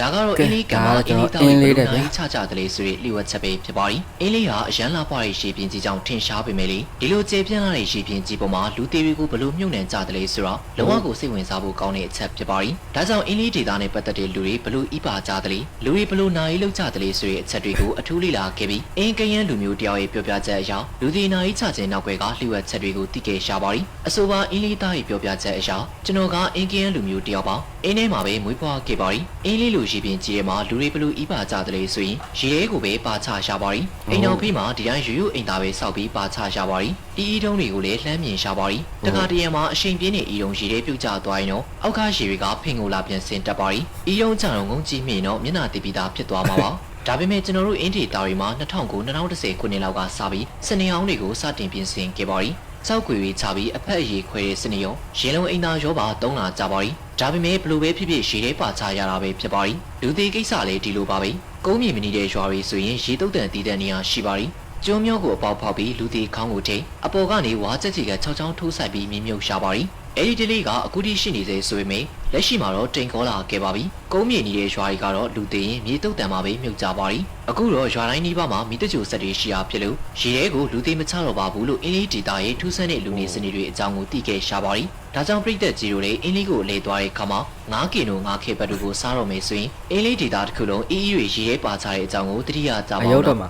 ဒါကတော့ကဲအင်းလေးကမှာဒါအကင်းကျွန်လေးတော်တောက်အင်းလေးတဲ့ဗျာရဲ့ဘယ်လိုနိုင်ချကြတယ်လေဆိုတဲ့လျှို့ဝှက်ချက်ပဲဖြစ်ပါသည်အင်းလေးဟာအရန်လာပွားရဲ့ရှေးပြင်းကြီးကြောင့်ထင်ရှားပေမဲ့လေဒီလိုကျေပြန့်လာတဲ့ရှေးပြင်းကြီးပေါ်မှာလူသေးတွေကိုဘယ်လိုမြုပ်နှံကြတယ်လေဆိုတော့လုံးဝကိုစိတ်ဝင်စားဖို့ကောင်းတဲ့အချက်ဖြစ်ပါသည်ဒါကြောင့်အင်းလေးဒေတာနဲ့ပတ်သက်တဲ့လူတွေဘယ်လိုဤပါကြတယ်လေလူတွေဘယ်လိုနိုင်လောက်ကြတယ်လေဆိုတဲ့အချက်တွေကိုအထူးလေ့လာခဲ့ပြီးအင်းကရန်လူမျိုးတယောက်ရဲ့ပြောပြချက်အရလူသေးနိုင်ချခြင်းနောက်ွယ်ကလျှို့ဝှက်ချက်တွေကိုသိခဲ့ရှာပါသည်အဆိုပါအင်းလေးသားရဲ့ပြောပြချက်အရကျွန်တော်ကအင်းကရန်လူမျိုးတယောက်ပါအင်းထဲမှာပဲမွေးဖွားခဲ့ပါသည်အင်းလေးလူရှိပြင်ကြီးထဲမှာလူတွေဘယ်လိုဤပါကြတယ်လေဆိုရင်ရေထဲကိုပဲပါချရှာပါသည်အိမ်တော်ဖေးမှာဒီတိုင်းရိုးရိုးအိမ်သားပဲစောက်ပြီးပါချရှာပါသည်ဤဤတုံးတွေကိုလည်းလှမ်းမြင်ရှာပါသည်တခါတရံမှာအရှိန်ပြင်းနေဤတုံးရေထဲပြုတ်ကျသွားရင်တော့အောက်ခါရေတွေကဖင်ကိုလာပြန်ဆင်တက်ပါသည်ဤတုံးကြတော့ငုံကြည့်မြင်တော့မျက်နှာတိပိတာဖြစ်သွားမှာပါဒါပေမဲ့ကျွန်တော်တို့အင်တီတာရီမှာ2009-2010ခုနှစ်လောက်ကစပြီးစနေအောင်တွေကိုစတင်ပြင်ဆင်ခဲ့ပါသည်။ စောက်ကွေတွေချပြီးအဖက်အရေးခွဲတဲ့စနေရောရေလုံးအိမ်သာရောပါသုံးလာကြပါသည်။ဒါပေမဲ့ဘလို့ပဲဖြစ်ဖြစ်ရေထဲပါချရတာပဲဖြစ်ပါသည်။လူသေးကိစ္စလည်းဒီလိုပါပဲ။ကုန်းမြေမနီတဲ့ရွာတွေဆိုရင်ရေတုတ်တန်တည်တဲ့နေရာရှိပါသည်။ကျွန်းမျိုးကိုအပေါက်ဖောက်ပြီးလူသေးခေါင်းကိုထိအပေါ်ကနေဝါချက်ချီက6ချောင်းထိုးဆိုင်ပြီးမြင်းမြုပ်ရှာပါသည်။ အဲဒီတလေးကအခုထိရှိနေသေးဆိုပေမဲ့လက်ရှိမှာတော့တိမ်ကောလာခဲ့ပါပြီ။ကုန်းမြေနေတဲ့ရွာတွေကတော့လူသေးရင်မြေတုတ်တန်မှာပဲမြုပ်ကြပါသည်။အခုတော့ရွာတိုင်းနီးပါးမှာမိတကြိုဆက်တွေရှိရာဖြစ်လို့ရေထဲကိုလူသေးမချတော့ပါဘူးလို့အင်းလေးဒေတာရဲ့ထူးဆန်းတဲ့လူနေစနစ်တွေအကြောင်းကိုသိခဲ့ရှာပါသည်။ဒါကြောင့်ပြည်သက်ကြီးတို့လည်းအင်းလေးကိုအလေသွားတဲ့အခါမှာ9ကီလို9ခေဘတ်တို့ကိုစားတော့မယ်ဆိုရင်အင်းလေးဒေတာတစ်ခုလုံးအီးအီတွေရေထဲပါချတဲ့အကြောင်းကိုသတိရကြပါအဦးယုတ်နော်တော့မှာ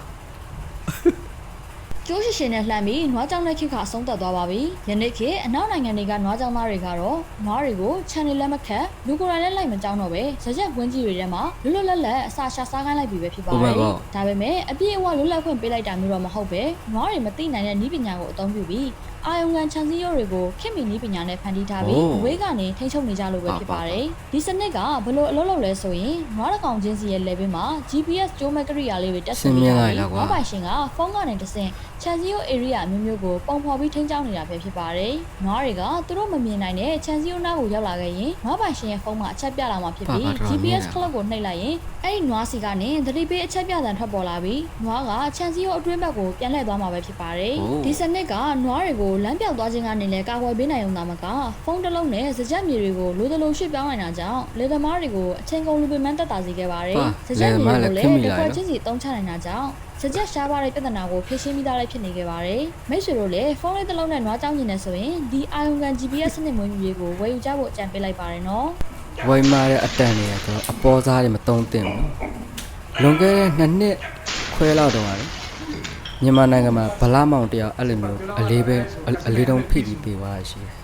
ကျိုးရှိရှင်နဲ့လှမ်းပြီးနွားကြောင်တဲ့ခေတ်ကအဆုံးသတ်သွားပါပြီ။ယနေ့ခေတ်အနောက်နိုင်ငံတွေကနွားကြောင်သားတွေကတော့နွားတွေကိုခြံနေလက်မခတ်လူကိုယ်တိုင်လည်းလိုက်မကြောင်းတော့ပဲဇရက်ကွင်းကြီးတွေထဲမှာလွတ်လွတ်လပ်လပ်အစာရှာစားခိုင်းလိုက်ပြီပဲဖြစ်ပါတယ်။ဒါပေမဲ့အပြည့်အဝလွတ်လပ်ခွင့်ပေးလိုက်တာမျိုးတော့မဟုတ်ပဲနွားတွေမသိနိုင်တဲ့နည်းပညာကိုအသုံးပြုပြီးအာယုံကန်ခြံစည်းရိုးတွေကိုခင်မီနည်းပညာနဲ့ဖန်တီးထားပြီးအဝေးကနေထိန်းချုပ်နေကြလို့ပဲဖြစ်ပါတယ်။ဒီစနစ်ကဘယ်လိုအလုပ်လုပ်လဲဆိုရင်နွားတစ်ကောင်ချင်းစီရဲ့ level မှာ GPS ကြိုးမဲ့ကရိယာလေးတွေတက်ဆင်ပြီးထားပြီးနွားပိုင်ရှင်ကဖုန်းကနေတဆင့်ခြံစည်းရိုး area အမျိုးမျိုးကိုပုံဖော်ပြီးထိန်းကျောင်းနေတာပဲဖြစ်ပါတယ်။နွားတွေကသူတို့မမြင်နိုင်တဲ့ခြံစည်းရိုးနားကိုရောက်လာခဲ့ရင်နွားပိုင်ရှင်ရဲ့ဖုန်းမှာအချက်ပြလာမှာဖြစ်ပြီး GPS ခလုတ်ကိုနှိပ်လိုက်ရင်အဲ့ဒီနွားစီကနေသတိပေးအချက်ပြသံထွက်ပေါ်လာပြီးနွားကခြံစည်းရိုးအတွင်းဘက်ကိုပြန်လှည့်သွားမှာပဲဖြစ်ပါတယ်။ဒီစနစ်ကနွားတွေကိုလမ်းပြောက်သွားခြင်းကနေလည်းကာကွယ်ပေးနိုင်ုံသာမကဖုန်းတစ်လုံးနဲ့စကြက်မြေတွေကိုလိုသလိုရွှေ့ပြောင်းနိုင်တာကြောင့်လေသမားတွေကိုအချိန်ကုန်လူပင်မန်းတက်တာစေခဲ့ပါတယ်။စကြက်မြေတွေကိုလည်းတစ်ခွက်ချင်းစီတုံးချနိုင်တာကြောင့်စကြက်ရှားပါတဲ့ပြဿနာကိုဖြေရှင်းမိသားလည်းဖြစ်နေခဲ့ပါတယ်။မိတ်ဆွေတို့လည်းဖုန်းလေးတစ်လုံးနဲ့နွားကြောင်းနေနေဆိုရင်ဒီအာယုံကန် GPS စနစ်မွေးမြူရေးကိုဝယ်ယူကြဖို့အကြံပေးလိုက်ပါတယ်နော်။ဝိုင်းမာတဲ့အတန်တွေကကျွန်တော်အပေါ်စားတွေမတုံးတင်ဘူးလွန်ခဲ့တဲ့နှစ်နှစ်ခွဲလောက်တော့ရတယ်မြန်မာနိုင်ငံမှာဗလာမောင်တယောက်အဲ့လိုမျိုးအလေးပဲအအလေးတုံးဖိပြီးပေးသွားရရှိတယ်